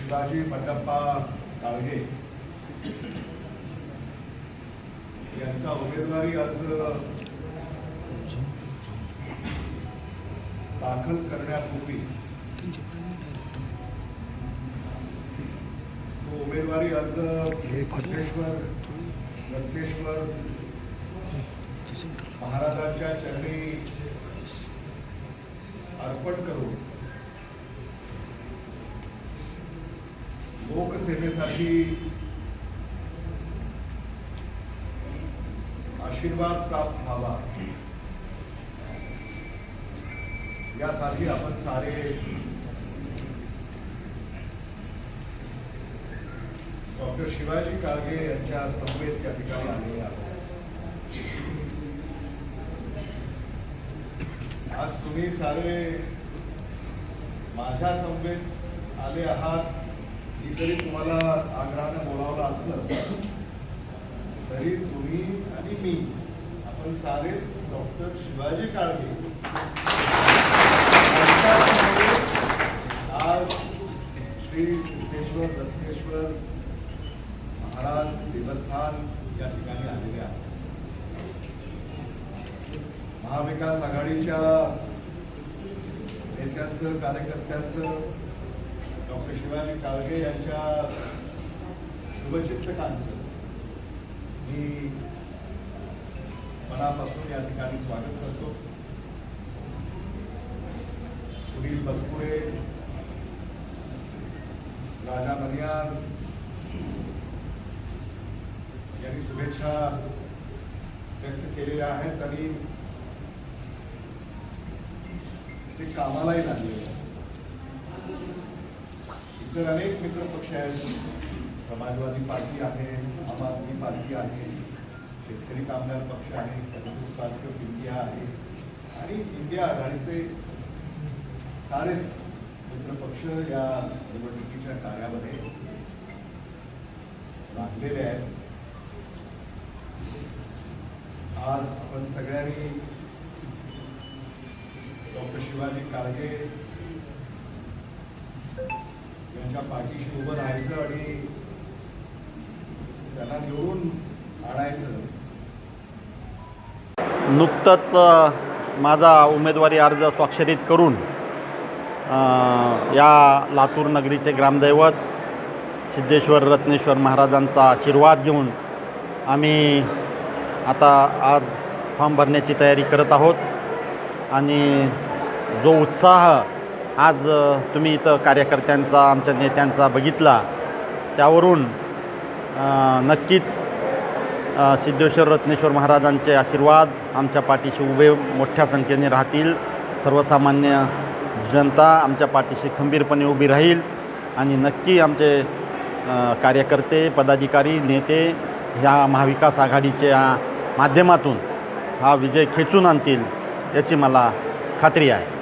शिवाजी मंडप्पा काळगे यांचा उमेदवारी अर्ज दाखल करण्यापूर्वी तो उमेदवारी अर्ज रत्नेश्वर रत्नेश्वर महाराजांच्या चरणी अर्पण करून लोकसेवेसाठी आशीर्वाद प्राप्त व्हावा. यासाठी आपण सारे डॉक्टर शिवाजी काळगे यांच्या समवेत ठिकाणी आलेले आहोत. आज तुम्ही सारे माझ्या समवेत आले आहात. मी जरी तुम्हाला आग्रहानं बोलावलं असलं तरी तुम्ही आणि मी आपण सारेच डॉक्टर शिवाजी काळगे आज श्री सिद्धेश्वर दत्तेश्वर महाराज देवस्थान या ठिकाणी आलेले आहे महाविकास आघाडीच्या नेत्यांचं कार्यकर्त्यांचं डॉक्टर शिवाजी काळगे यांच्या शुभचिंतकांचं मी मनापासून या ठिकाणी स्वागत करतो. सुनील बसपुरे राजा मनियार यांनी शुभेच्छा व्यक्त केलेल्या आहेत आणि ते कामालाही लागलेले तर अनेक मित्र पक्ष आहेत समाजवादी पार्टी आहे आम आदमी पार्टी आहे शेतकरी कामगार पक्ष आहे कम्युनिस्ट पार्टी ऑफ इंडिया आहे आणि इंडिया आघाडीचे सारेच मित्रपक्ष या निवडणुकीच्या कार्यामध्ये लागलेले आहेत. आज आपण सगळ्यांनी डॉक्टर शिवाजी काळगे त्या पाठीशी उभं राहायचं आणि त्यांना निवडून आणायचं. नुकतंच माझा उमेदवारी अर्ज स्वाक्षरित करून या लातूर नगरीचे ग्रामदैवत सिद्धेश्वर रत्नेश्वर महाराजांचा आशीर्वाद घेऊन आम्ही आता आज फॉर्म भरण्याची तयारी करत आहोत. आणि जो उत्साह आज तुम्ही इथं कार्यकर्त्यांचा आमच्या नेत्यांचा बघितला. त्यावरून नक्कीच सिद्धेश्वर रत्नेश्वर महाराजांचे आशीर्वाद आमच्या पाठीशी उभे मोठ्या संख्येने राहतील. सर्वसामान्य जनता आमच्या पाठीशी खंबीरपणे उभी राहील आणि नक्की आमचे कार्यकर्ते पदाधिकारी नेते ह्या महाविकास आघाडीच्या माध्यमातून हा विजय खेचून आणतील याची मला खात्री आहे.